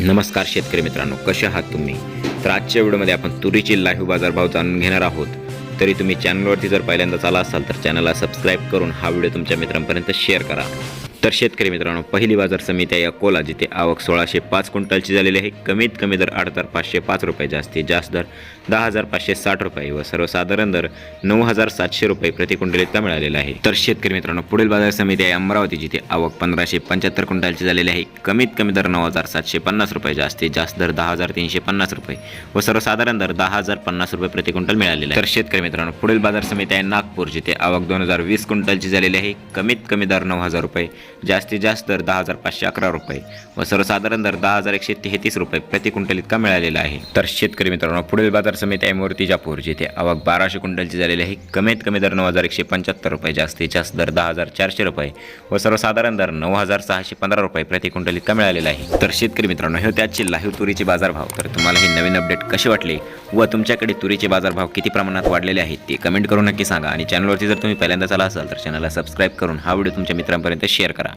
नमस्कार शेतकरी मित्रांनो कसे आहात तुम्ही? तर आजच्या व्हिडिओमध्ये आपण तुरीची लाईव्ह बाजारभाव जाणून घेणार आहोत. तरी तुम्ही चॅनलवरती जर पहिल्यांदाच आला असाल तर चॅनलला सबस्क्राईब करून हा व्हिडिओ तुमच्या मित्रांपर्यंत शेअर करा. तर शेतकरी मित्रांनो पहिली बाजार समिती आहे अकोला जिथे आवक सोळाशे पाच क्विंटलची झालेली आहे. कमीत कमी दर आठ हजार पाचशे पाच रुपये जास्तीत जास्त दर दहा हजार पाचशे साठ रुपये व सर्वसाधारण दर नऊ हजार सातशे रुपये प्रति क्विंटल इतका मिळालेला आहे. तर शेतकरी मित्रांनो पुढील बाजार समिती आहे अमरावती जिथे आवक पंधराशे पंच्याहत्तर क्विंटलची झालेली आहे. कमीत कमी दर नऊ हजार सातशे पन्नास रुपये जास्तीत जास्त दर दहा हजार तीनशे पन्नास रुपये व सर्वसाधारण दर दहा हजार पन्नास रुपये प्रति क्विंटल मिळालेला आहे. तर शेतकरी मित्रांनो पुढील बाजार समिती आहे नागपूर जिथे आवक दोन हजार वीस क्विंटलची झालेली आहे. कमीत कमी दर नऊ हजार रुपये जास्तीत जास्त दर दहा हजार पाचशे अकरा रुपये व सर्वसाधारण दर दहा हजार एकशे तेहतीस रुपये प्रति क्विंटल इतका मिळालेला आहे. तर शेतकरी मित्रांनो पुढील बाजार समिती आहे मूर्तिजापूर जिथे आवक बाराशे क्विंटलची झालेली आहे. कमीत कमी दर नऊ हजार एकशे पंच्याहत्तर रुपये जास्तीत जास्त दर दहा हजार चारशे रुपये व सर्वसाधारण दर नऊ हजार सहाशे पंधरा रुपये प्रति क्विंटल इतका मिळालेला आहे. तर शेतकरी मित्रांनो हे त्याची लाहीव लाईव्ह तुरीचे बाजारभाव. तर तुम्हाला हे नवीन अपडेट कसे वाटले व तुमच्याकडे तुरीचे बाजारभाव किती प्रमाणात वाढलेले आहेत ते कमेंट करून नक्की सांगा. आणि चॅनलवरती जर तुम्ही पहिल्यांदाच आला असाल तर चॅनलला सबस्क्राईब करून हा व्हिडिओ तुमच्या मित्रांपर्यंत शेअर करा.